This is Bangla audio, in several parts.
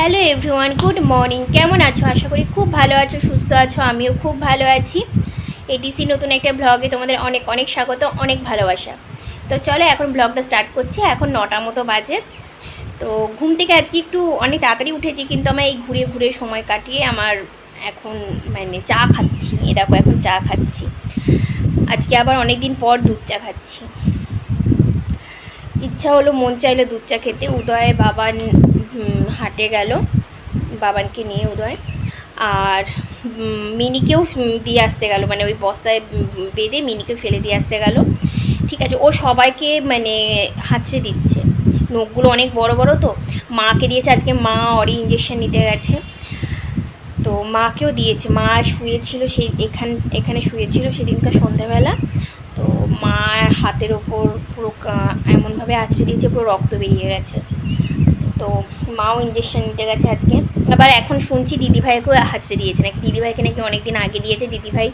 Hello everyone good morning. কেমন আছো? আশা করি খুব ভালো আছো সুস্থ আছো আমিও খুব ভালো আছি। এডিসি নতুন একটা ব্লগে তোমাদের অনেক অনেক স্বাগত অনেক ভালোবাসা। তো চলো এখন ব্লগটা স্টার্ট করছি এখন নটা মতো বাজে। তো ঘুম থেকে আজকে একটু অনেক তাড়াতাড়ি উঠেছি কিন্তু আমার এই ঘুরে ঘুরে সময় কাটিয়ে আমার এখন মানে চা খাচ্ছি এ দেখো এখন চা খাচ্ছি। আজকে আবার অনেক দিন পর দুধ চা খাচ্ছি। ইচ্ছা হলো মন চাইলে দুধ চা খেতে উদয় উম, হাটে গেল বাবানকে নিয়ে উদয়। আর মিনিকেও দিয়ে আসতে গেল মানে ওই বস্তায় বেঁধে মিনিকে ফেলে দিয়ে আসতে গেল। ঠিক আছে, ও সবাইকে মানে হাঁচড়ে দিচ্ছে। নখগুলো অনেক বড় বড় তো, মাকে দিয়েছে, আজকে মা অরি ইঞ্জেকশন নিতে গেছে। তো মাকেও দিয়েছে, মা শুয়েছিল সেই, এখান, এখানে শুয়েছিল সেদিনকার সন্ধ্যাবেলা। তো মার হাতের ওপর পুরো এমনভাবে আছড়ে দিয়েছে, পুরো রক্ত বেরিয়ে গেছে। তো মাও ইঞ্জেকশন নিতে গেছে আজকে। আবার এখন শুনছি দিদিভাইকেও হাঁচড়ে দিয়েছে। নাকি দিদিভাইকে নাকি অনেক দিন আগে দিয়েছে। দিদিভাই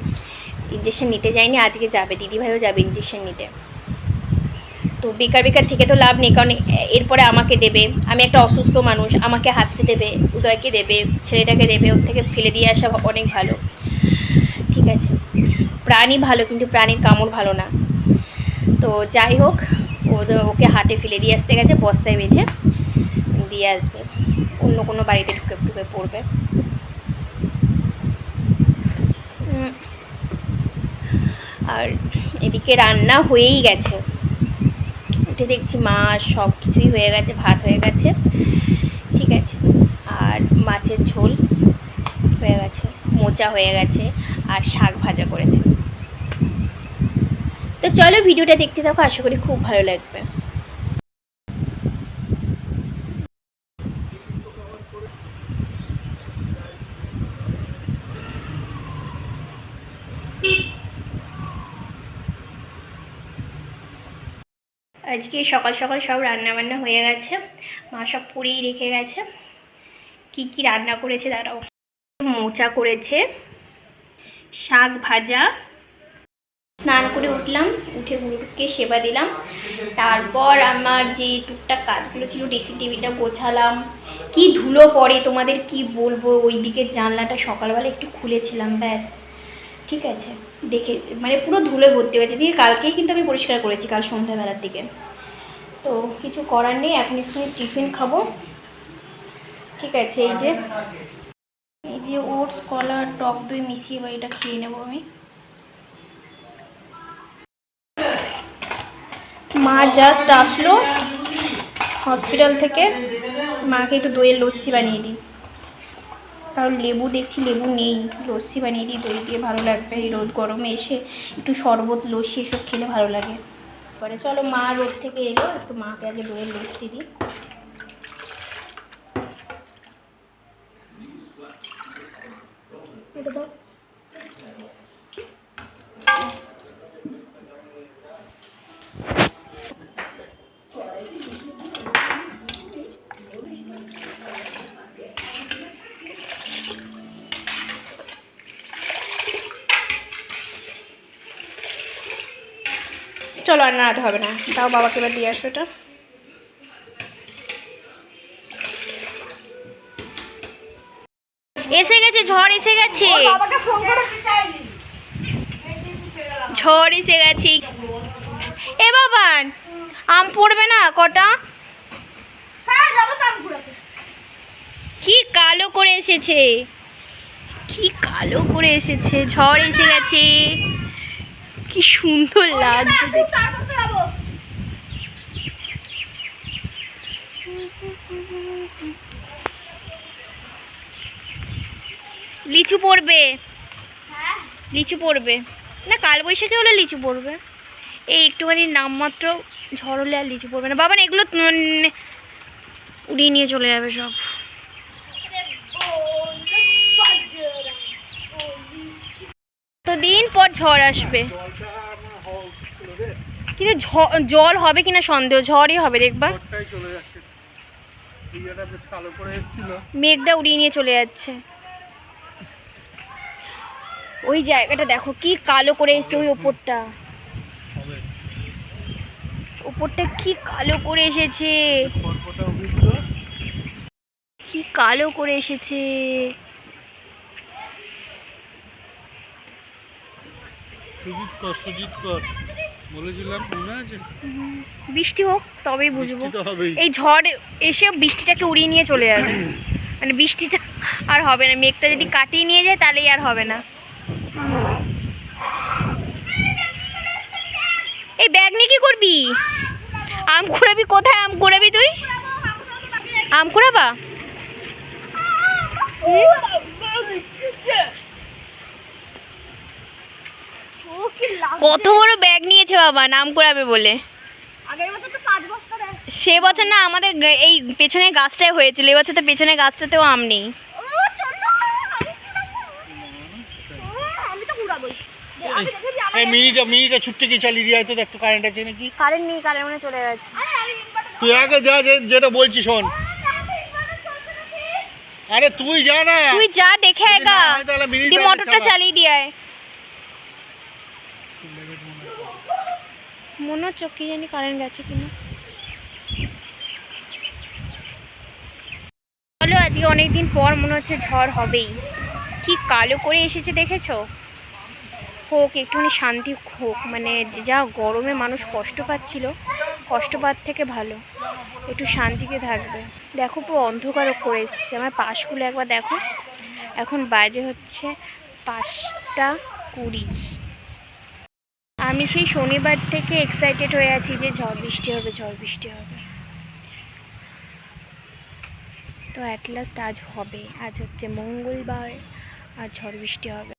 ইঞ্জেকশন নিতে যায়নি, আজকে যাবে। দিদিভাইও যাবে ইঞ্জেকশন নিতে। তো বেকার বেকার থেকে তো লাভ নেই, কারণ এরপরে আমাকে দেবে। আমি একটা অসুস্থ মানুষ, আমাকে হাতছে দেবে, উদয়কে দেবে, ছেলেটাকে দেবে, ওর থেকে ফেলে দিয়ে আসা অনেক ভালো। ঠিক আছে। প্রাণী ভালো, কিন্তু প্রাণীর কামড় ভালো না। তো যাই হোক, ও তো- ওকে হাটে ফেলে দিয়ে আসতে গেছে, বস্তায় বেঁধে দিয়ে আসবে। অন্য কোনো বাড়িতে ঢুকে ঢুকে পড়বে। আর এদিকে রান্না হয়েই গেছে। উঠে দেখছি মা সব কিছুই হয়ে গেছে, ভাত হয়ে গেছে। ঠিক আছে। আর মাছের ঝোল হয়ে গেছে, মোচা হয়ে গেছে, আর শাক ভাজা করেছে। তো চলো ভিডিওটা দেখতে থাকো, আশা করি খুব ভালো লাগবে। আজকে সকাল সকাল সব রান্না বান্না হয়ে গেছে। মা সব পুড়িয়ে রেখে গেছে। কি কি রান্না করেছে দাঁড়াও। মোচা করেছে, শাক ভাজা। স্নান করে উঠলাম, উঠে গুরুকে সেবা দিলাম। তারপর আমার যে টুকটাক কাজগুলো ছিল ড্রেসিং টেবিলটা গোছালাম। কি ধুলো পড়ে তোমাদের কি বলব? ওই দিকের জানলাটা সকালবেলা একটু খুলেছিলাম, ব্যাস। ঠিক আছে, দেখে মানে পুরো ধুলো ভর্তি হয়েছে। দিয়ে কালকেই কিন্তু আমি পরিষ্কার করেছি, কাল সন্ধ্যাবেলার দিকে। তো কিছু করার নেই, এখন একটু টিফিন খাব। ঠিক আছে, এই যে। এই যে ওটস, কলা, টক দই মিশিয়ে বা এটা খেয়ে নেব আমি। মা জাস্ট আসলো হসপিটাল থেকে। মাকে একটু দইয়ের লস্যি বানিয়ে দিই। কারণ লেবু দেখছি, লেবু নেই। লস্যি বানিয়ে দিই, দই দিয়ে ভালো লাগবে। এই রোদ গরমে এসে একটু শরবত, লস্যি এসব খেলে ভালো লাগে। পরে চলো মা রোড থেকে এলো একটু মাকে আগে দইয়ের লস্যি দিই। চলো আর নাড়াতে হবে না। তাও বাবাকে এবার দিয়ে আসো এটা। এসে গেছে ঝড় এসে গেছে। ঝড় এসে গেছে। এ বাবান আম পড়বে না কটা? কি কালো করে এসেছে। কি কালো করে এসেছে ঝড় এসে গেছে। কি সুন্দর লাগছে লিচু পড়বে। লিচু পড়বে। না কাল বৈশাখী হলে লিচু পড়বে। এই একটুখানি নামমাত্র ঝড় হলে আর লিচু পড়বে না। বাবা না এগুলো উড়িয়ে নিয়ে চলে যাবে সব। দিন পর ঝড় আসবে। কিন্তু জল হবে কিনা সন্দেহ ঝড়ই হবে দেখবা। মেঘটা উড়িয়ে নিয়ে চলে যাচ্ছে। ওই জায়গাটা দেখো কি কালো করে এসছে ওই ওপরটা। ওপরটা কি কালো করে এসেছে। কি কালো করে এসেছে। কর সুজিত কর। বলেছিলাম মনে আছে? বৃষ্টি হোক তবেই বুঝব। এই ঝড় এসে বৃষ্টিটাকে উড়িয়ে নিয়ে চলে যাবে। মানে বৃষ্টিটা আর হবে না। মেঘটা যদি কাটিয়ে নিয়ে যায় তাহলেই আর হবে না। এই ব্যাগ নিয়ে কি করবি? আম কুড়াবি কোথায়? আম কুড়াবি তুই? আম কুড়াবা কত বড় ব্যাগ নিয়েছে বাবা নাম করাবে বলে। সে বছর না আমাদের এই পেছনের গাছটায় হয়েছিল এবছর তো পেছনের গাছটাতেও আম নেই। এই মিনিটা মিনিটা ছুটতে কি চালিয়ে দিয়ে হয়তো একটু কারেন্ট আছে নাকি? কারেন্ট নেই কারেন্ট মানে চলে গেছে। তুই আগে যা যেটা বলছি শোন। আরে তুই যা না। তুই যা দেখে হয় মোটরটা চালিয়ে দিয়ে আয়। মনে হচ্ছে কি জানি কারেন্ট গেছে কিনা। চলো আজকে অনেকদিন পর মনে হচ্ছে ঝড় হবেই। কি কালো করে এসেছে দেখেছ? হোক, একটুখানি শান্তি হোক মানে যা গরমে মানুষ কষ্ট পাচ্ছিল, কষ্ট পাওয়ার থেকে ভালো। একটু শান্তিতে থাকবে। দেখো পুরো অন্ধকার করে এসছে। আমার পাশগুলো একবার দেখো। এখন বাজে হচ্ছে পাঁচটা কুড়ি। আমি সেই শনিবার থেকে এক্সাইটেড হয়ে আছি যে ঝড় বৃষ্টি হবে, ঝড় বৃষ্টি হবে। তো অ্যাট লাস্ট আজ হবে। আজ হচ্ছে মঙ্গলবার আর ঝড় বৃষ্টি হবে।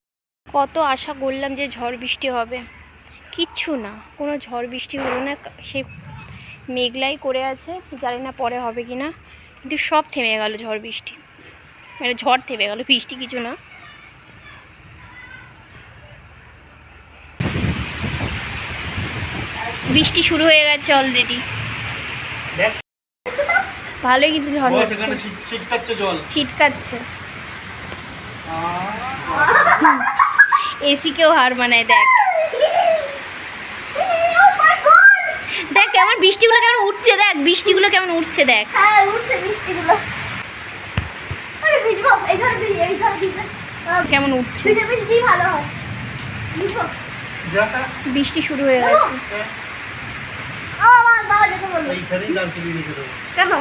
কত আশা করলাম যে ঝড় বৃষ্টি হবে। কিচ্ছু না, কোনো ঝড় বৃষ্টি হলো না। সে মেঘলাই করে আছে, জানি না পরে হবে কি না কিন্তু সব থেমে গেল ঝড় বৃষ্টি। মানে ঝড় থেমে গেল, বৃষ্টি কিছু না। বৃষ্টি শুরু হয়ে গেছে অলরেডি ভালোই কিন্তু ঝড় হচ্ছে। ছিটকাচ্ছে জল। ছিটকাচ্ছে। এসিকেও হার মানায় দেখ। দেখ কেমন বৃষ্টিগুলো কেমন উঠছে দেখ। বৃষ্টিগুলো কেমন উঠছে দেখ। হ্যাঁ কেমন উঠছে? বৃষ্টি হয়। শুরু হয়ে গেছে ও আমার বাবা যেতে বলল এইখানেই জাল তুলে রেখে দেবো কেন?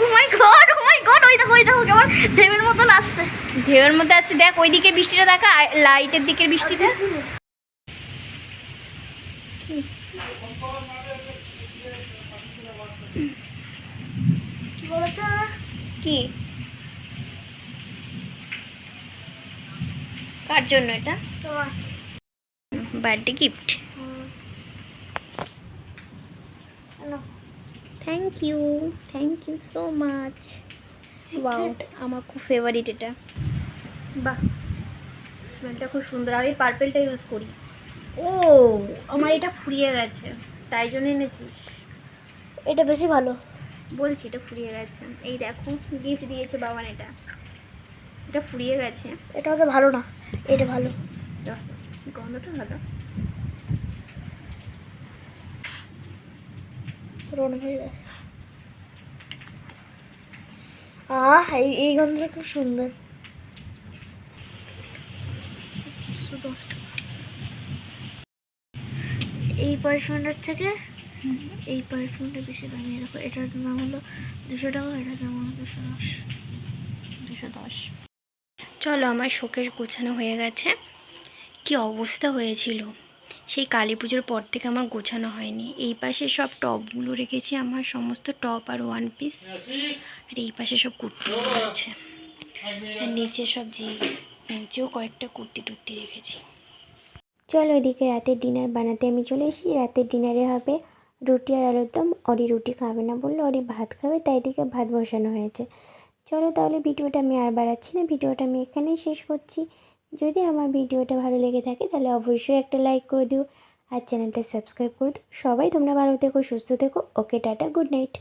ও মাই গড ও মাই গড ওই দেখো ওই দেখো কেমন ঢেউয়ের মতন আসছে। ঢেউয়ের মধ্যে আসছে দেখ ওই দিকের বৃষ্টিটা দেখা লাইটের দিকের বৃষ্টিটা। কি? কার জন্য এটা? Birthday gift. Thank you thank you so much wow. আমার খুব ফেভারিট এটা। বাহ স্মেলটা খুব সুন্দর। আমি পার্পেলটা ইউজ করি। ও আমার এটা ফুরিয়ে গেছে। তাই জন্য এনেছিস? এটা বেশি ভালো। বলছি এটা ফুরিয়ে গেছে। এই দেখো গিফট দিয়েছে বাবান এটা। এটা ফুরিয়ে গেছে। এটা হচ্ছে ভালো না। এটা ভালো। গন্ধটা ভালো রোন হয়ে যায় আহ এই গন্ধটা খুব সুন্দর। এই পারফিউমটার থেকে এই পারফিউমটা বেশি দামি। দেখো এটার দাম হলো দুশো টাকা এটার দাম হলো দুশো দশ। দুশো দশ। চলো আমার শোকেশ গোছানো হয়ে গেছে। কি অবস্থা হয়েছিল? সেই কালী পুজোর পর থেকে আমার গোছানো হয়নি। এই পাশে সব টপগুলো রেখেছি আমার, সমস্ত টপ আর ওয়ান পিস। আর এই পাশে সব কুর্তি আছে আর নিচে সব জি নিচেও কয়েকটা কুর্তি টুর্তি রেখেছি। চলো এদিকে রাতের ডিনার বানাতে আমি চলে এসেছি। রাতের ডিনারে হবে রুটি আর আলুর দম। অরি রুটি খাবে না বলল, অরি ভাত খাবে, তাই এদিকে ভাত বসানো হয়েছে। চলো তাহলে ভিডিওটা আমি আর বাড়াচ্ছি না, ভিডিওটা আমি এখানেই শেষ করছি। যদি আমার ভিডিওটা ভালো লেগে থাকে, তাহলে অবশ্যই একটা লাইক করে দিও। আর চ্যানেলটা সাবস্ক্রাইব করে দিও। সবাই তোমরা ভালো থেকো, সুস্থ থেকো। ওকে, টাটা গুড নাইট